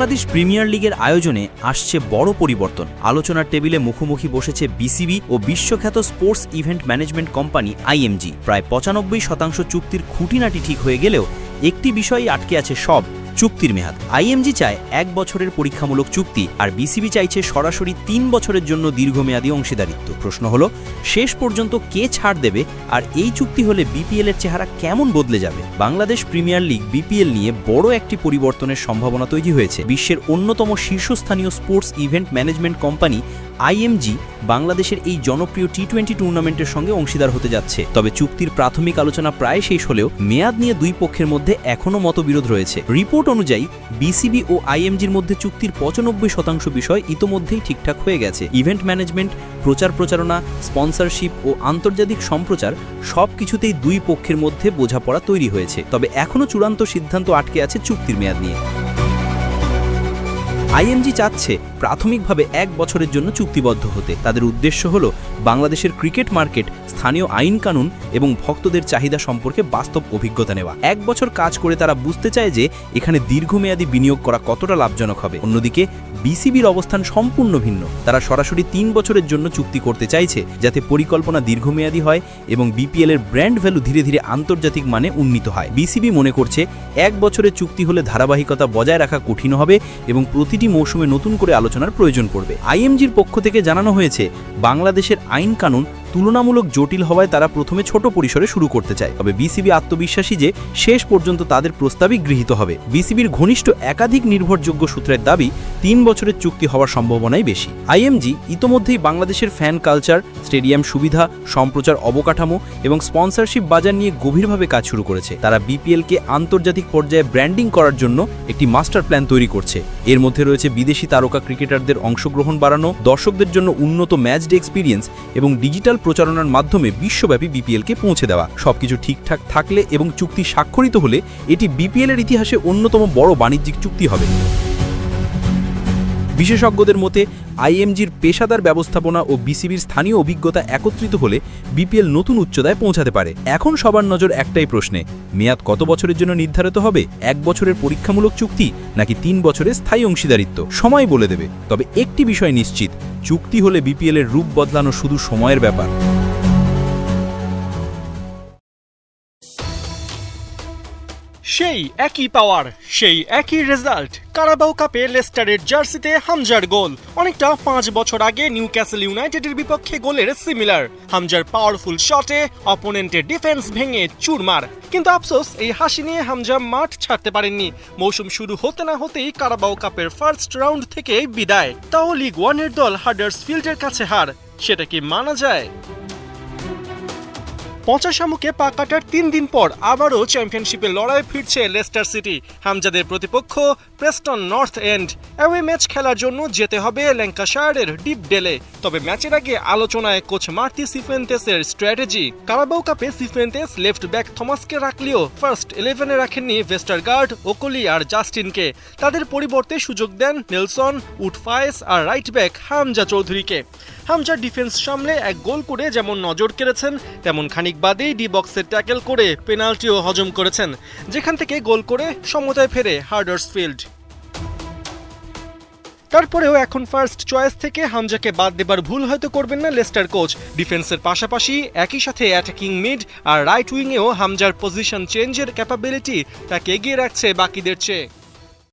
Bangladesh premier লিগের আয়োজনে আসছে বড় পরিবর্তন। আলোচনার টেবিলে মুখোমুখি বসেছে বিসিবি ও বিশ্বখ্যাত sports event management company IMG. প্রায় পঁচানব্বই শতাংশ চুক্তির খুঁটিনাটি ঠিক হয়ে গেলেও একটি বিষয়ই আটকে আছে সব। চুক্তির মেয়াদ। আইএমজি চায় এক বছরের পরীক্ষামূলক চুক্তি আর বিসিবি চাইছে সরাসরি তিন বছরের জন্য দীর্ঘমেয়াদী অংশীদারিত্ব। প্রশ্ন হলো, শেষ পর্যন্ত কে ছাড় দেবে আর এই চুক্তি হলে বিপিএল এর চেহারা কেমন বদলে যাবে? বাংলাদেশ প্রিমিয়ার লিগ বিপিএল নিয়ে বড় একটি পরিবর্তনের সম্ভাবনা তৈরি হয়েছে। বিশ্বের অন্যতম শীর্ষস্থানীয় sports event management company IMG বাংলাদেশের এই জনপ্রিয় টি টোয়েন্টি টুর্নামেন্টের সঙ্গে অংশীদার হতে যাচ্ছে। তবে চুক্তির প্রাথমিক আলোচনা প্রায় শেষ হলেও মেয়াদ নিয়ে দুই পক্ষের মধ্যে এখনও মতবিরোধ রয়েছে। রিপোর্ট অনুযায়ী বিসিবি ও আইএমজির মধ্যে চুক্তির পঁচানব্বই শতাংশ বিষয় ইতোমধ্যেই ঠিকঠাক হয়ে গেছে। ইভেন্ট ম্যানেজমেন্ট, প্রচার প্রচারণা, স্পন্সরশিপ ও আন্তর্জাতিক সম্প্রচার সব কিছুতেই দুই পক্ষের মধ্যে বোঝাপড়া তৈরি হয়েছে। তবে এখনও চূড়ান্ত সিদ্ধান্ত আটকে আছে চুক্তির মেয়াদ নিয়ে। আইএমজি চাচ্ছে প্রাথমিকভাবে এক বছরের জন্য চুক্তিবদ্ধ হতে। তাদের উদ্দেশ্য হল বাংলাদেশের ক্রিকেট মার্কেট, স্থানীয় আইন কানুন এবং ভক্তদের চাহিদা সম্পর্কে বাস্তব অভিজ্ঞতা নেওয়া। এক বছর কাজ করে তারা বুঝতে চায় যে এখানে দীর্ঘমেয়াদী বিনিয়োগ করা কতটা লাভজনক হবে। অন্যদিকে, বিসিবির অবস্থান সম্পূর্ণ ভিন্ন। তারা সরাসরি তিন বছরের জন্য চুক্তি করতে চাইছে যাতে পরিকল্পনা দীর্ঘমেয়াদী হয় এবং বিপিএল এর ব্র্যান্ড ভ্যালু ধীরে ধীরে আন্তর্জাতিক মানে উন্নীত হয়। বিসিবি মনে করছে, এক বছরের চুক্তি হলে ধারাবাহিকতা বজায় রাখা কঠিন হবে এবং প্রতিটি মৌসুমে নতুন করে আলোচনার প্রয়োজন পড়বে। আইএমজির পক্ষ থেকে জানানো হয়েছে, বাংলাদেশের আইন কানুন তুলনামূলক জটিল হওয়ায় তারা প্রথমে ছোট পরিসরে শুরু করতে চায়। তবে বিসিবি আত্মবিশ্বাসী যে শেষ পর্যন্ত তাদের প্রস্তাবই গৃহীত হবে। বিসিবির ঘনিষ্ঠ একাধিক নির্ভরযোগ্য সূত্রের দাবি, তিন বছরের চুক্তি হওয়ার সম্ভাবনাই বেশি। আইএমজি ইতোমধ্যেই বাংলাদেশের ফ্যান কালচার, স্টেডিয়াম সুবিধা, সম্প্রচার অবকাঠামো এবং স্পন্সরশিপ বাজার নিয়ে গভীরভাবে কাজ শুরু করেছে। তারা বিপিএলকে আন্তর্জাতিক পর্যায়ে ব্র্যান্ডিং করার জন্য একটি মাস্টার প্ল্যান তৈরি করছে। এর মধ্যে রয়েছে বিদেশি তারকা ক্রিকেটারদের অংশগ্রহণ বাড়ানো, দর্শকদের জন্য উন্নত ম্যাচ ডে এক্সপিরিয়েন্স এবং ডিজিটাল প্রচারণার মাধ্যমে বিশ্বব্যাপী বিপিএলকে পৌঁছে দেওয়া। সবকিছু ঠিকঠাক থাকলে এবং চুক্তি স্বাক্ষরিত হলে এটি বিপিএলের ইতিহাসে অন্যতম বড় বাণিজ্যিক চুক্তি হবে। বিশেষজ্ঞদের মতে আইএমজির পেশাদার ব্যবস্থাপনা ও বিসিবির স্থানীয় অভিজ্ঞতা একত্রিত হলে বিপিএল নতুন উচ্চতায় পৌঁছাতে পারে। এখন সবার নজর একটাই প্রশ্নে, মেয়াদ কত বছরের জন্য নির্ধারিত হবে? এক বছরের পরীক্ষামূলক চুক্তি নাকি তিন বছরের স্থায়ী অংশীদারিত্ব? সময় বলে দেবে, তবে একটি বিষয় নিশ্চিত, চুক্তি হলে বিপিএলের রূপ বদলানো শুধু সময়ের ব্যাপার। সেই একই পাওয়ার সেই একই রেজাল্ট কারাবাও কাপে লেস্টারের জার্সিতে হামজার গোল। অনেকটা পাঁচ বছর আগে নিউ ক্যাসেল ইউনাইটেডের বিপক্ষে গোলের সিমিলার হামজার পাওয়ারফুল শটে অপোনেন্টের ডিফেন্স ভেঙে চুরমার। কিন্তু আফসোস, এই হাসি নিয়ে হামজা মাঠ ছাড়তে পারেননি। মৌসুম শুরু হতে না হতেই কারাবাও কাপের ফার্স্ট রাউন্ড থেকে বিদায়। তাও লিগ ওয়ানের দল হার্ডার্স ফিল্ডের কাছে হার। সেটা কি মানা যায়? পঁচা শামুকে পা কাটার তিন দিন পর আবারও চ্যাম্পিয়নশিপের লড়াই ফিরছে লেস্টার সিটি। হামজাদের প্রতিপক্ষ Preston North End. Away match খেলার জন্য যেতে হবে ল্যাঙ্কাশায়ারের ডিপ ডেলে। তবে ম্যাচের আগে আলোচনায় কোচ মার্তি সিফেন্তেসের স্ট্র্যাটেজি। কারাবাও কাপে সিফেন্তেস লেফট ব্যাক থমাসকে রাখলেও ফার্স্ট ইলেভেনে রাখেননি ভেস্টারগার্ড, ওকলি আর জাস্টিনকে। তাদের পরিবর্তে সুযোগ দেন নেলসন, উডফায়েস আর রাইট ব্যাক হামজা চৌধুরীকে। হামজা ডিফেন্স সামলে এক গোল করে যেমন নজর কেড়েছেন, তেমন খানিক বাদেই ডি বক্সে ট্যাকেল করে পেনাল্টিও হজম করেছেন, যেখান থেকে গোল করে সমতায় ফেরে হার্ডার্সফিল্ড। তারপরেও এখন ফার্স্ট চয়েস থেকে হামজাকে বাদ দেবার ভুল হয়তো করবেন না লেস্টার কোচ। ডিফেন্সের পাশাপাশি একই সাথে অ্যাটাকিং মিড আর রাইট উইংয়েও হামজার পজিশন চেঞ্জের ক্যাপাবিলিটি তাকে এগিয়ে রাখছে বাকিদের চেয়ে।